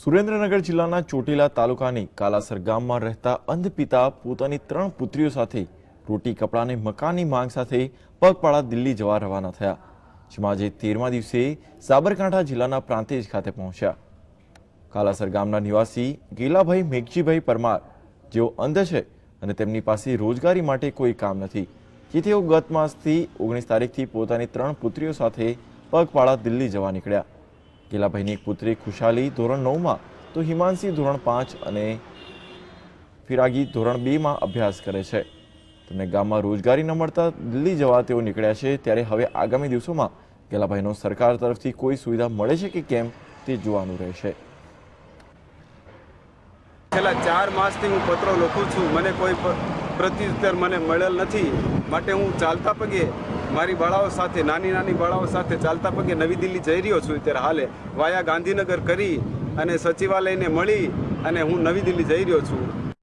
સુરેન્દ્રનગર જિલ્લાના ચોટીલા તાલુકાની કાલાસર ગામમાં રહેતા અંધ પિતા પોતાની ત્રણ પુત્રીઓ સાથે રોટી કપડાને મકાનની માંગ સાથે પગપાળા દિલ્હી જવા રવાના થયા, જેમાં આજે તેરમા દિવસે સાબરકાંઠા જિલ્લાના પ્રાંતેજ ખાતે પહોંચ્યા. કાલાસર ગામના નિવાસી ગીલાભાઈ મેઘજીભાઈ પરમાર, જેઓ અંધ છે અને તેમની પાસે રોજગારી માટે કોઈ કામ નથી, જે તેઓ ગત માસથી ઓગણીસ તારીખથી પોતાની ત્રણ પુત્રીઓ સાથે પગપાળા દિલ્હી જવા નીકળ્યા. ગીલાભાઈની પુત્રી ખુશાલી ધોરણ નવમાં, તો હિમાંશી ધોરણ પાંચ અને ફિરાગી ધોરણ બેમાં અભ્યાસ કરે છે. તેમને ગામમાં રોજગારી ન મળતા દિલ્હી જવા તેઓ નીકળ્યા છે. ત્યારે હવે આગામી દિવસોમાં ગેલાભાઈનો સરકાર તરફથી કોઈ સુવિધા મળે છે કે કેમ તે જોવાનું રહેશે. છેલ્લા ચાર માસથી હું પત્રો લખું છું. મને કોઈ પ્રત્યુત્તર મને મળેલ નથી. માટે હું ચાલતા પગે મારી બાળાઓ સાથે, નાની નાની બાળાઓ સાથે ચાલતા પગે નવી દિલ્હી જઈ રહ્યો છું અત્યારે હાલે. વાયા ગાંધીનગર કરી અને સચિવાલયને મળી અને હું નવી દિલ્હી જઈ રહ્યો છું.